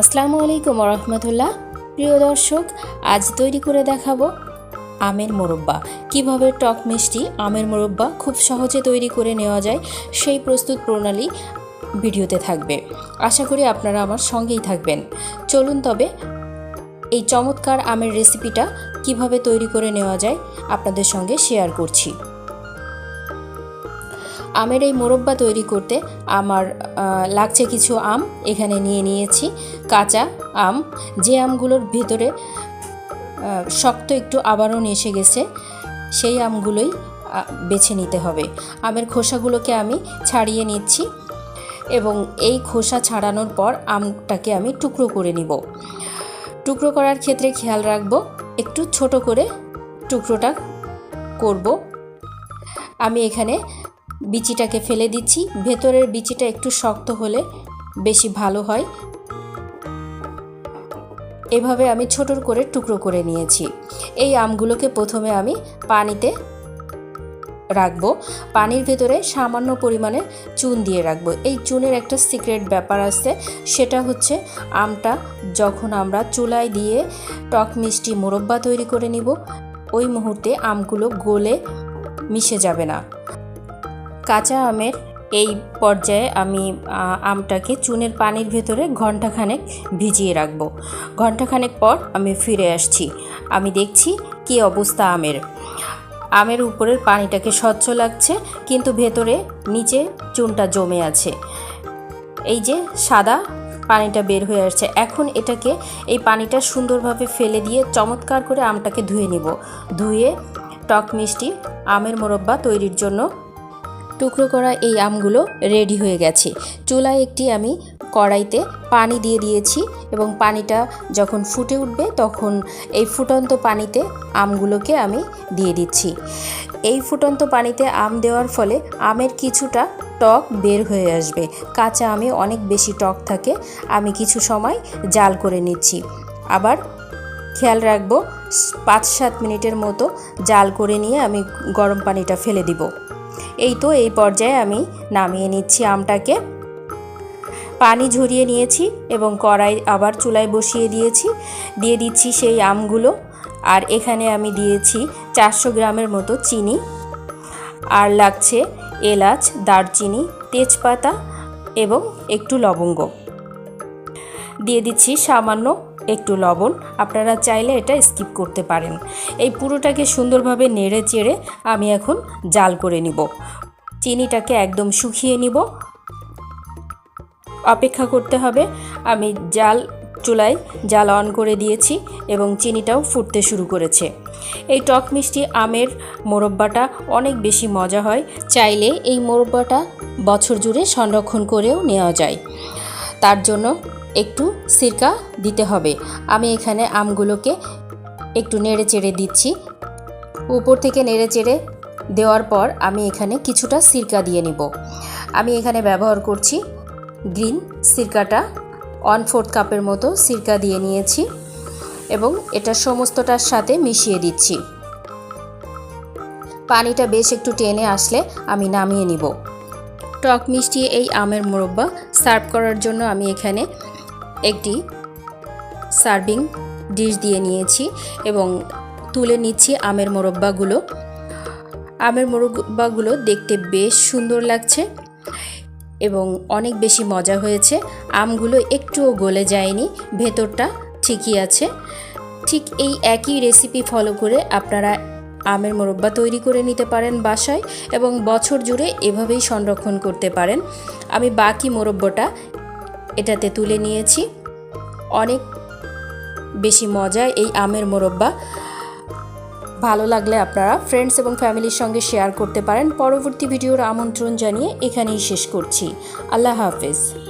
আসসালামু আলাইকুম রহমতুল্লাহ প্রিয় দর্শক, আজ তৈরি করে দেখাবো আমের মোরব্বা। কীভাবে টক মিষ্টি আমের মোরব্বা খুব সহজে তৈরি করে নেওয়া যায়, সেই প্রস্তুত প্রণালী ভিডিওতে থাকবে। আশা করি আপনারা আমার সঙ্গেই থাকবেন। চলুন তবে এই চমৎকার আমের রেসিপিটা কীভাবে তৈরি করে নেওয়া যায় আপনাদের সঙ্গে শেয়ার করছি। আমের এই মোরব্বা তৈরি করতে আমার লাগছে কিছু আম। এখানে নিয়ে নিয়েছি কাঁচা আম। যে আমগুলোর ভেতরে শক্ত একটু আবরণ এসে গেছে, সেই আমগুলোই বেছে নিতে হবে। আমের খোসাগুলোকে আমি ছাড়িয়ে নিচ্ছি এবং এই খোসা ছাড়ানোর পর আমটাকে আমি টুকরো করে নিব। টুকরো করার ক্ষেত্রে খেয়াল রাখব, একটু ছোট করে টুকরোটা করব। আমি এখানে বিচিটাকে ফেলে দিচ্ছি। ভেতরের বিচিটা একটু শক্ত হলে বেশি ভালো হয়। এভাবে আমি ছোট করে টুকরো করে নিয়েছি। এই আমগুলোকে প্রথমে আমি পানিতে রাখব। পানির ভেতরে সামান্য পরিমাণে চুন দিয়ে রাখব। এই চুনের একটা সিক্রেট ব্যাপার আছে, সেটা হচ্ছে আমটা যখন আমরা চুলায় দিয়ে টক মিষ্টি মোরব্বা তৈরি করে নিব, ওই মুহূর্তে আমগুলো গলে মিশে যাবে না। কাঁচা আমের এই পর্যায়ে আমি আমটাকে চুনের পানির ভেতরে ঘন্টাখানেক ভিজিয়ে রাখব। ঘন্টাখানেক পর আমি ফিরে আসছি। আমি দেখছি কি অবস্থা আমের। আমের উপরের পানিটাকে স্বচ্ছ লাগছে, কিন্তু ভেতরে, নিচে চুনটা জমে আছে। এই যে সাদা পানিটা বের হয়ে আসছে, এখন এটাকে এই পানিটা সুন্দরভাবে ফেলে দিয়ে চমৎকার করে আমটাকে ধুয়ে নিব। ধুয়ে টক মিষ্টি আমের মোরব্বা তৈরির জন্য টুকরো করা এই আমগুলো রেডি হয়ে গেছে। চুলায় একটি আমি কড়াইতে পানি দিয়ে দিয়েছি এবং পানিটা যখন ফুটে উঠবে তখন এই ফুটন্ত পানিতে আমগুলোকে আমি দিয়ে দিচ্ছি। এই ফুটন্ত পানিতে আম দেওয়ার ফলে আমের কিছুটা টক বের হয়ে আসবে। কাঁচা আমে অনেক বেশি টক থাকে, আমি কিছু সময় জাল করে নিচ্ছি। আবার খেয়াল রাখব, পাঁচ সাত মিনিটের মতো জাল করে নিয়ে আমি গরম পানিটা ফেলে দিব। এই তো এই পর্যায়ে আমি নামিয়ে নিচ্ছি আমটাকে। পানি ঝরিয়ে নিয়েছি এবং কড়াই আবার চুলায় বসিয়ে দিয়েছি। দিয়ে দিচ্ছি সেই আমগুলো। আর এখানে আমি দিয়েছি চারশো গ্রামের মতো চিনি। আর লাগছে এলাচ, দারচিনি, তেজপাতা এবং একটু লবঙ্গ। দিয়ে দিচ্ছি সামান্য একটু লবণ, আপনারা চাইলে এটা স্কিপ করতে পারেন। এই পুরোটাকে সুন্দরভাবে নেড়ে চেড়ে আমি এখন জাল করে নিব। চিনিটাকে একদম শুকিয়ে নিব। অপেক্ষা করতে হবে, আমি জাল চুলায় জাল অন করে দিয়েছি এবং চিনিটাও ফুটতে শুরু করেছে। এই টক মিষ্টি আমের মোরব্বাটা অনেক বেশি মজা হয়, চাইলে এই মোরব্বাটা বছর জুড়ে সংরক্ষণ করেও নেওয়া যায়। তার জন্য একটু সিরকা দিতে হবে। আমি এখানে আমগুলোকে একটু নেড়ে চেড়ে দিচ্ছি। উপর থেকে নেড়ে চেড়ে দেওয়ার পর আমি এখানে কিছুটা সিরকা দিয়ে নিব। আমি এখানে ব্যবহার করছি গ্রিন সিরকাটা। ওয়ান ফোর্থ কাপের মতো সিরকা দিয়ে নিয়েছি এবং এটা সমস্তটার সাথে মিশিয়ে দিচ্ছি। পানিটা বেশ একটু টেনে আসলে আমি নামিয়ে নিব। টক মিষ্টি এই আমের মোরব্বা সার্ভ করার জন্য আমি এখানে একটি সার্ভিং ডিশ দিয়ে নিয়েছি এবং তুলে নিচ্ছি আমের মোরব্বাগুলো। আমের মোরব্বাগুলো দেখতে বেশ সুন্দর লাগছে এবং অনেক বেশি মজা হয়েছে। আমগুলো একটুও গলে যায়নি, ভেতরটা ঠিকই আছে। ঠিক এই একই রেসিপি ফলো করে আপনারা আমের মোরব্বা তৈরি করে নিতে পারেন বাসায় এবং বছর জুড়ে এভাবেই সংরক্ষণ করতে পারেন। আমি বাকি মোরব্বাটা এটাতে তুলে নিয়েছি। অনেক বেশি মজা এই আমের মোরব্বা। ভালো লাগলে আপনারা ফ্রেন্ডস এবং ফ্যামিলির সঙ্গে শেয়ার করতে পারেন। পরবর্তী ভিডিওর আমন্ত্রণ জানিয়ে এখানেই শেষ করছি। আল্লাহ হাফেজ।